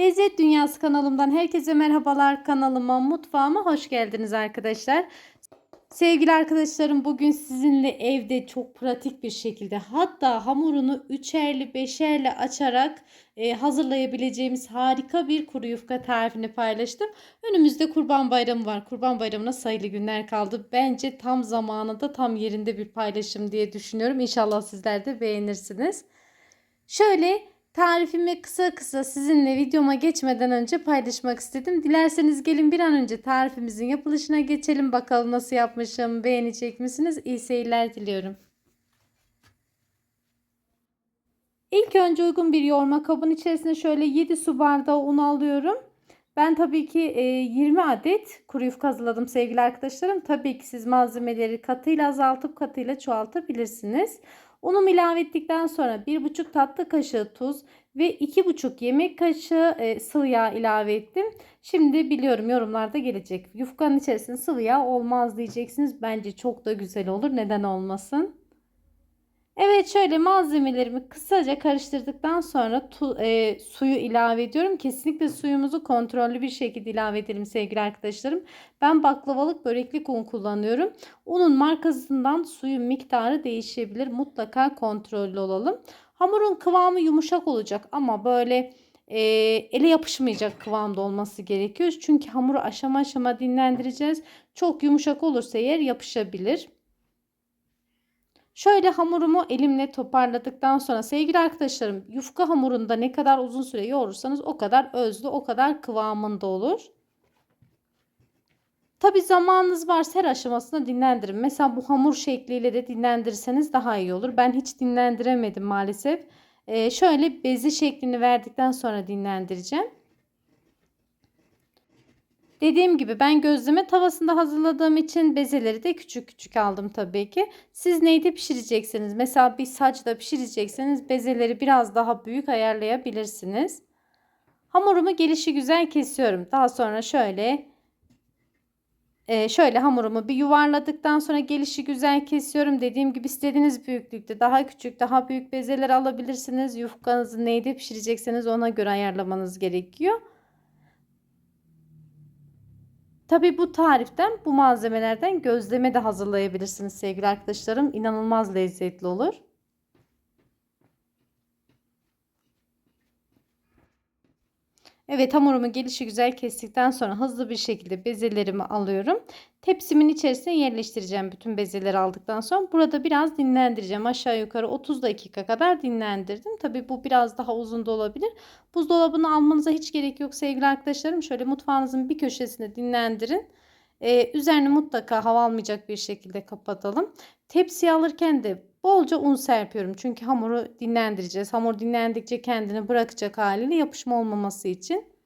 Lezzet Dünyası kanalımdan herkese merhabalar. Kanalıma, mutfağıma hoş geldiniz arkadaşlar. Sevgili arkadaşlarım bugün sizinle evde çok pratik bir şekilde hatta hamurunu üçerli beşerli açarak e, hazırlayabileceğimiz harika bir kuru yufka tarifini paylaştım. Önümüzde kurban bayramı var. Kurban bayramına sayılı günler kaldı. Bence tam zamanında tam yerinde bir paylaşım diye düşünüyorum. İnşallah sizler de beğenirsiniz. Şöyle Tarifimi kısa kısa sizinle videoma geçmeden önce paylaşmak istedim. Dilerseniz gelin bir an önce tarifimizin yapılışına geçelim. Bakalım nasıl yapmışım, beğenecek misiniz? İyi seyirler diliyorum. İlk önce uygun bir yoğurma kabın içerisine şöyle 7 su bardağı un alıyorum. Ben tabii ki 20 adet kuru yufka hazırladım sevgili arkadaşlarım. Tabii ki siz malzemeleri katıyla azaltıp katıyla çoğaltabilirsiniz. Unumu ilave ettikten sonra 1,5 tatlı kaşığı tuz ve 2,5 yemek kaşığı e, sıvı yağ ilave ettim. Şimdi biliyorum yorumlarda gelecek. Yufkanın içerisinde sıvı yağ olmaz diyeceksiniz. Bence çok da güzel olur. Neden olmasın? Evet şöyle malzemelerimi kısaca karıştırdıktan sonra tu, e, suyu ilave ediyorum. Kesinlikle suyumuzu kontrollü bir şekilde ilave edelim sevgili arkadaşlarım. Ben baklavalık böreklik un kullanıyorum. Unun markasından suyun miktarı değişebilir. Mutlaka kontrollü olalım. Hamurun kıvamı yumuşak olacak ama böyle e, ele yapışmayacak kıvamda olması gerekiyor. Çünkü hamuru aşama aşama dinlendireceğiz. Çok yumuşak olursa eğer yapışabilir. Şöyle hamurumu elimle toparladıktan sonra sevgili arkadaşlarım yufka hamurunda ne kadar uzun süre yoğurursanız o kadar özlü o kadar kıvamında olur. Tabi zamanınız varsa her aşamasında dinlendirin. Mesela bu hamur şekliyle de dinlendirirseniz daha iyi olur. Ben hiç dinlendiremedim maalesef. Ee, şöyle bezi şeklini verdikten sonra dinlendireceğim. Dediğim gibi ben gözleme tavasında hazırladığım için bezeleri de küçük küçük aldım tabii ki. Siz neyde pişireceksiniz? Mesela bir saçta pişirecekseniz bezeleri biraz daha büyük ayarlayabilirsiniz. Hamurumu gelişi güzel kesiyorum. Daha sonra şöyle e, şöyle hamurumu bir yuvarladıktan sonra gelişi güzel kesiyorum. Dediğim gibi istediğiniz büyüklükte daha küçük daha büyük bezeler alabilirsiniz. Yufkanızı neyde pişirecekseniz ona göre ayarlamanız gerekiyor. Tabi bu tariften bu malzemelerden gözleme de hazırlayabilirsiniz sevgili arkadaşlarım. İnanılmaz lezzetli olur. Evet hamurumu gelişi güzel kestikten sonra hızlı bir şekilde bezelerimi alıyorum. Tepsimin içerisine yerleştireceğim bütün bezeleri aldıktan sonra. Burada biraz dinlendireceğim. Aşağı yukarı 30 dakika kadar dinlendirdim. Tabi bu biraz daha uzun da olabilir. Buzdolabını almanıza hiç gerek yok sevgili arkadaşlarım. Şöyle mutfağınızın bir köşesinde dinlendirin. Ee, üzerini mutlaka hava almayacak bir şekilde kapatalım. Tepsiye alırken de bolca un serpiyorum. Çünkü hamuru dinlendireceğiz. Hamur dinlendikçe kendini bırakacak haliyle yapışma olmaması için.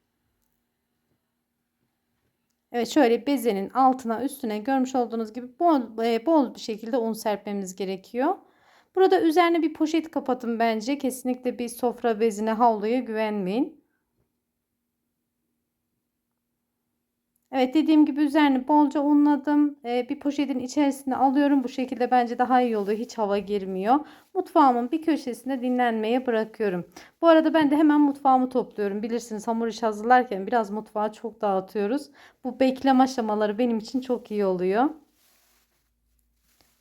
Evet şöyle bezenin altına üstüne görmüş olduğunuz gibi bol, e, bol bir şekilde un serpmemiz gerekiyor. Burada üzerine bir poşet kapatın bence. Kesinlikle bir sofra bezine havluya güvenmeyin. Evet dediğim gibi üzerine bolca unladım. Ee, bir poşetin içerisine alıyorum. Bu şekilde bence daha iyi oluyor. Hiç hava girmiyor. Mutfağımın bir köşesinde dinlenmeye bırakıyorum. Bu arada ben de hemen mutfağımı topluyorum. Bilirsiniz hamur iş hazırlarken biraz mutfağı çok dağıtıyoruz. Bu bekleme aşamaları benim için çok iyi oluyor.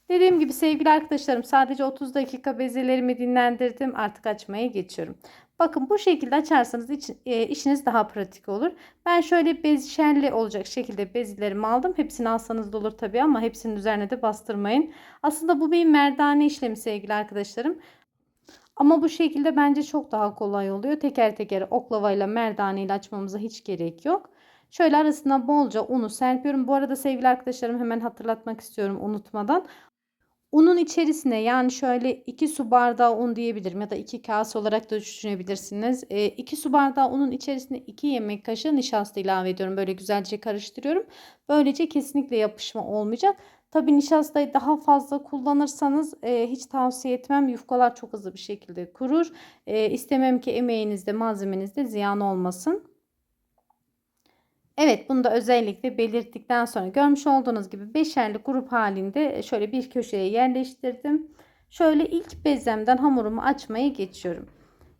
Dediğim gibi sevgili arkadaşlarım sadece 30 dakika bezelerimi dinlendirdim. Artık açmaya geçiyorum. Bakın bu şekilde açarsanız iç, e, işiniz daha pratik olur. Ben şöyle bezşerli olacak şekilde bezlerimi aldım. Hepsini alsanız da olur tabii ama hepsinin üzerine de bastırmayın. Aslında bu benim merdane işlemi sevgili arkadaşlarım. Ama bu şekilde bence çok daha kolay oluyor. Teker teker oklavayla merdane ile açmamıza hiç gerek yok. Şöyle arasına bolca unu serpiyorum. Bu arada sevgili arkadaşlarım hemen hatırlatmak istiyorum unutmadan. Unun içerisine yani şöyle 2 su bardağı un diyebilirim ya da 2 kase olarak da düşünebilirsiniz. 2 e, su bardağı unun içerisine 2 yemek kaşığı nişasta ilave ediyorum. Böyle güzelce karıştırıyorum. Böylece kesinlikle yapışma olmayacak. Tabi nişastayı daha fazla kullanırsanız e, hiç tavsiye etmem. Yufkalar çok hızlı bir şekilde kurur. E, istemem ki emeğinizde malzemenizde ziyan olmasın. Evet bunu da özellikle belirttikten sonra görmüş olduğunuz gibi beşerli grup halinde e, şöyle bir köşeye yerleştirdim. Şöyle ilk bezemden hamurumu açmaya geçiyorum.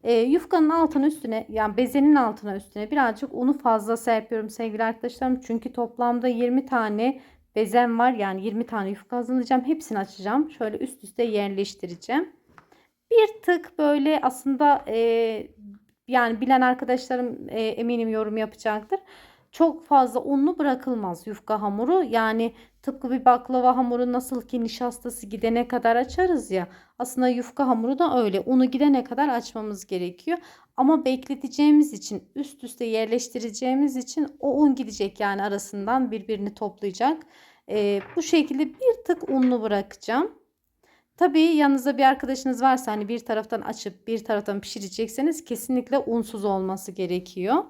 E, yufkanın altına üstüne yani bezenin altına üstüne birazcık unu fazla serpiyorum sevgili arkadaşlarım. Çünkü toplamda 20 tane bezem var. Yani 20 tane yufka hazırlayacağım. Hepsini açacağım. Şöyle üst üste yerleştireceğim. Bir tık böyle aslında e, yani bilen arkadaşlarım e, eminim yorum yapacaktır. Çok fazla unlu bırakılmaz yufka hamuru. Yani tıpkı bir baklava hamuru nasıl ki nişastası gidene kadar açarız ya. Aslında yufka hamuru da öyle. Unu gidene kadar açmamız gerekiyor. Ama bekleteceğimiz için üst üste yerleştireceğimiz için o un gidecek yani arasından birbirini toplayacak. E, bu şekilde bir tık unlu bırakacağım. Tabii yanınızda bir arkadaşınız varsa hani bir taraftan açıp bir taraftan pişirecekseniz kesinlikle unsuz olması gerekiyor.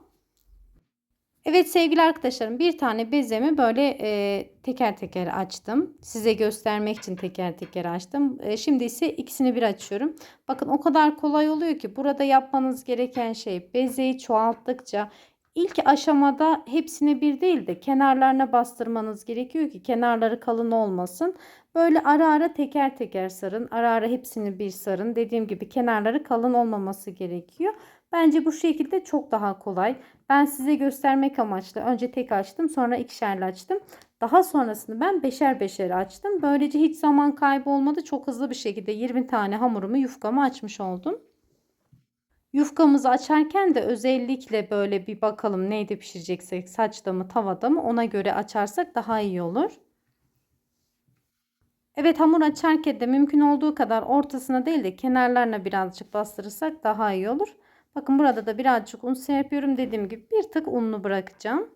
Evet sevgili arkadaşlarım bir tane bezemi böyle e, teker teker açtım. Size göstermek için teker teker açtım. E, şimdi ise ikisini bir açıyorum. Bakın o kadar kolay oluyor ki burada yapmanız gereken şey bezeyi çoğalttıkça ilk aşamada hepsini bir değil de kenarlarına bastırmanız gerekiyor ki kenarları kalın olmasın. Böyle ara ara teker teker sarın. Ara ara hepsini bir sarın. Dediğim gibi kenarları kalın olmaması gerekiyor. Bence bu şekilde çok daha kolay. Ben size göstermek amaçlı önce tek açtım sonra ikişerli açtım. Daha sonrasını ben beşer beşer açtım. Böylece hiç zaman kaybı olmadı. Çok hızlı bir şekilde 20 tane hamurumu yufkamı açmış oldum. Yufkamızı açarken de özellikle böyle bir bakalım neyde pişireceksek saçta mı tavada mı ona göre açarsak daha iyi olur. Evet hamur açarken de mümkün olduğu kadar ortasına değil de kenarlarına birazcık bastırırsak daha iyi olur. Bakın burada da birazcık un serpiyorum. Dediğim gibi bir tık unlu bırakacağım.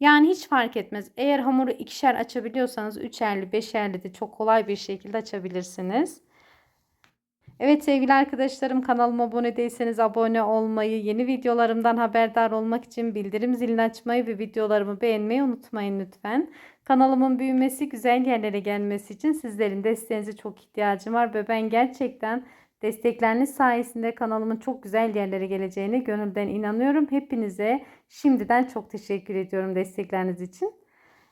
Yani hiç fark etmez. Eğer hamuru ikişer açabiliyorsanız üçerli, beşerli de çok kolay bir şekilde açabilirsiniz. Evet sevgili arkadaşlarım kanalıma abone değilseniz abone olmayı, yeni videolarımdan haberdar olmak için bildirim zilini açmayı ve videolarımı beğenmeyi unutmayın lütfen. Kanalımın büyümesi, güzel yerlere gelmesi için sizlerin desteğinize çok ihtiyacım var ve ben gerçekten Destekleriniz sayesinde kanalımın çok güzel yerlere geleceğine gönülden inanıyorum. Hepinize şimdiden çok teşekkür ediyorum destekleriniz için.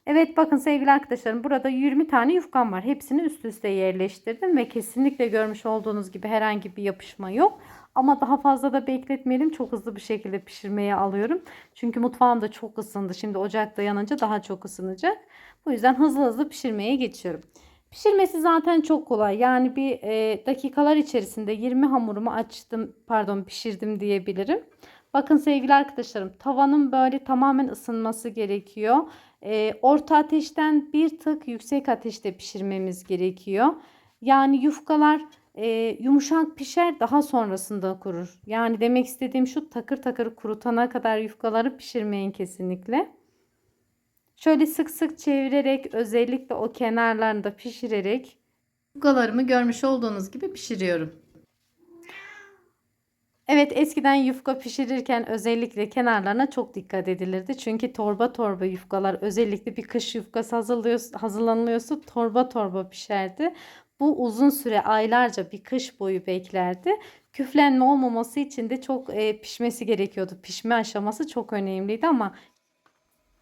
Evet bakın sevgili arkadaşlarım burada 20 tane yufkam var. Hepsini üst üste yerleştirdim ve kesinlikle görmüş olduğunuz gibi herhangi bir yapışma yok. Ama daha fazla da bekletmeyelim. Çok hızlı bir şekilde pişirmeye alıyorum. Çünkü mutfağım da çok ısındı. Şimdi ocakta yanınca daha çok ısınacak. Bu yüzden hızlı hızlı pişirmeye geçiyorum. Pişirmesi zaten çok kolay. Yani bir e, dakikalar içerisinde 20 hamurumu açtım, pardon pişirdim diyebilirim. Bakın sevgili arkadaşlarım tavanın böyle tamamen ısınması gerekiyor. E, orta ateşten bir tık yüksek ateşte pişirmemiz gerekiyor. Yani yufkalar e, yumuşak pişer daha sonrasında kurur. Yani demek istediğim şu takır takır kurutana kadar yufkaları pişirmeyin kesinlikle. Şöyle sık sık çevirerek özellikle o kenarlarını da pişirerek yufkalarımı görmüş olduğunuz gibi pişiriyorum. Evet eskiden yufka pişirirken özellikle kenarlarına çok dikkat edilirdi. Çünkü torba torba yufkalar özellikle bir kış yufkası hazırlanıyorsa torba torba pişerdi. Bu uzun süre aylarca bir kış boyu beklerdi. Küflenme olmaması için de çok e, pişmesi gerekiyordu. Pişme aşaması çok önemliydi ama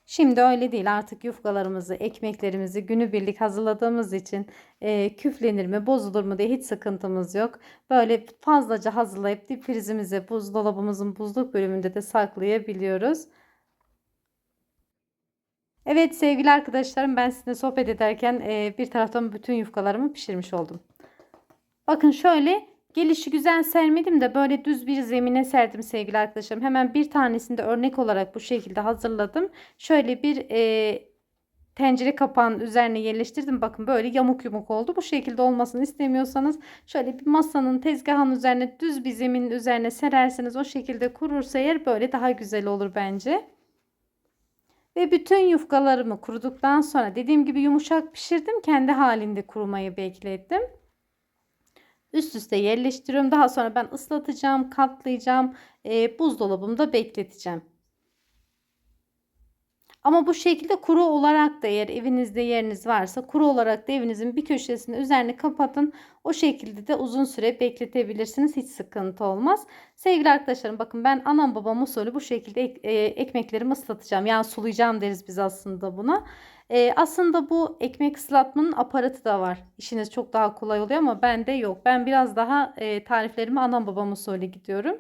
Şimdi öyle değil artık yufkalarımızı, ekmeklerimizi günübirlik hazırladığımız için e, küflenir mi, bozulur mu diye hiç sıkıntımız yok. Böyle fazlaca hazırlayıp dipfrizimize, buzdolabımızın buzluk bölümünde de saklayabiliyoruz. Evet sevgili arkadaşlarım ben sizinle sohbet ederken e, bir taraftan bütün yufkalarımı pişirmiş oldum. Bakın şöyle Gelişi güzel sermedim de böyle düz bir zemine serdim sevgili arkadaşlarım. Hemen bir tanesini de örnek olarak bu şekilde hazırladım. Şöyle bir e, tencere kapağının üzerine yerleştirdim. Bakın böyle yamuk yumuk oldu. Bu şekilde olmasını istemiyorsanız şöyle bir masanın tezgahın üzerine düz bir zeminin üzerine sererseniz o şekilde kurursa eğer böyle daha güzel olur bence. Ve bütün yufkalarımı kuruduktan sonra dediğim gibi yumuşak pişirdim. Kendi halinde kurumayı beklettim üst üste yerleştiriyorum. Daha sonra ben ıslatacağım, katlayacağım. E, buzdolabımda bekleteceğim. Ama bu şekilde kuru olarak da eğer evinizde yeriniz varsa kuru olarak da evinizin bir köşesini üzerine kapatın. O şekilde de uzun süre bekletebilirsiniz. Hiç sıkıntı olmaz. Sevgili arkadaşlarım bakın ben anam babam usulü bu şekilde ek, e, ekmeklerimi ıslatacağım. Yani sulayacağım deriz biz aslında buna. Ee, aslında bu ekmek ıslatmanın aparatı da var. İşiniz çok daha kolay oluyor ama bende yok. Ben biraz daha e, tariflerimi anam babam usulü gidiyorum.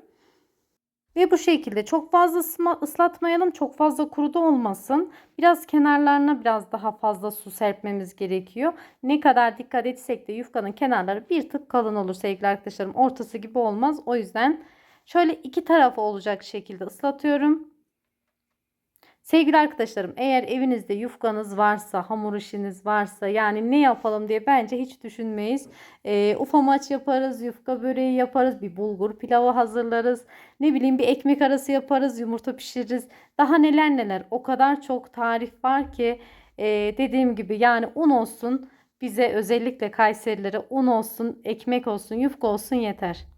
Ve bu şekilde çok fazla ıslatmayalım. Çok fazla kuru da olmasın. Biraz kenarlarına biraz daha fazla su serpmemiz gerekiyor. Ne kadar dikkat etsek de yufkanın kenarları bir tık kalın olur sevgili arkadaşlarım. Ortası gibi olmaz. O yüzden şöyle iki tarafı olacak şekilde ıslatıyorum. Sevgili arkadaşlarım eğer evinizde yufkanız varsa, hamur işiniz varsa yani ne yapalım diye bence hiç düşünmeyiz. Ee, ufamaç yaparız, yufka böreği yaparız, bir bulgur pilavı hazırlarız. Ne bileyim bir ekmek arası yaparız, yumurta pişiririz. Daha neler neler o kadar çok tarif var ki e, dediğim gibi yani un olsun bize özellikle Kayserilere un olsun, ekmek olsun, yufka olsun yeter.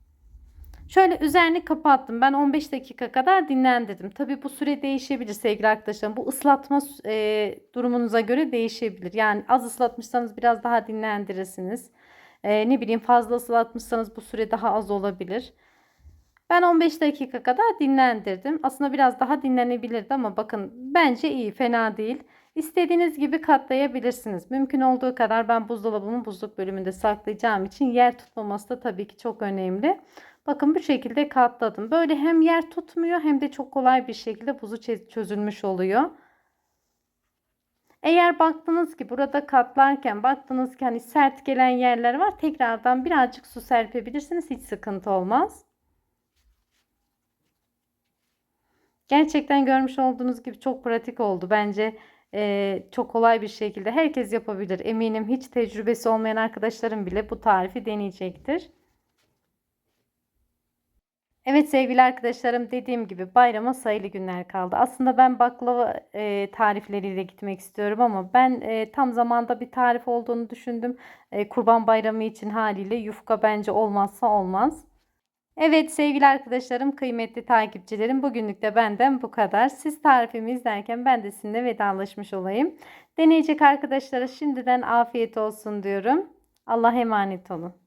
Şöyle üzerini kapattım. Ben 15 dakika kadar dinlendirdim. Tabii bu süre değişebilir sevgili arkadaşlarım. Bu ıslatma e, durumunuza göre değişebilir. Yani az ıslatmışsanız biraz daha dinlendirirsiniz. E, ne bileyim fazla ıslatmışsanız bu süre daha az olabilir. Ben 15 dakika kadar dinlendirdim. Aslında biraz daha dinlenebilirdi ama bakın bence iyi, fena değil. İstediğiniz gibi katlayabilirsiniz. Mümkün olduğu kadar ben buzdolabımın buzluk bölümünde saklayacağım için yer tutmaması da tabii ki çok önemli. Bakın bu şekilde katladım. Böyle hem yer tutmuyor hem de çok kolay bir şekilde buzu çözülmüş oluyor. Eğer baktınız ki burada katlarken baktınız ki hani sert gelen yerler var tekrardan birazcık su serpebilirsiniz hiç sıkıntı olmaz. Gerçekten görmüş olduğunuz gibi çok pratik oldu. Bence e, çok kolay bir şekilde herkes yapabilir. Eminim hiç tecrübesi olmayan arkadaşlarım bile bu tarifi deneyecektir. Evet sevgili arkadaşlarım dediğim gibi bayrama sayılı günler kaldı. Aslında ben baklava e, tarifleriyle gitmek istiyorum ama ben e, tam zamanda bir tarif olduğunu düşündüm. E, Kurban Bayramı için haliyle yufka bence olmazsa olmaz. Evet sevgili arkadaşlarım, kıymetli takipçilerim bugünlük de benden bu kadar. Siz tarifimi izlerken ben de sizinle vedalaşmış olayım. Deneyecek arkadaşlara şimdiden afiyet olsun diyorum. Allah'a emanet olun.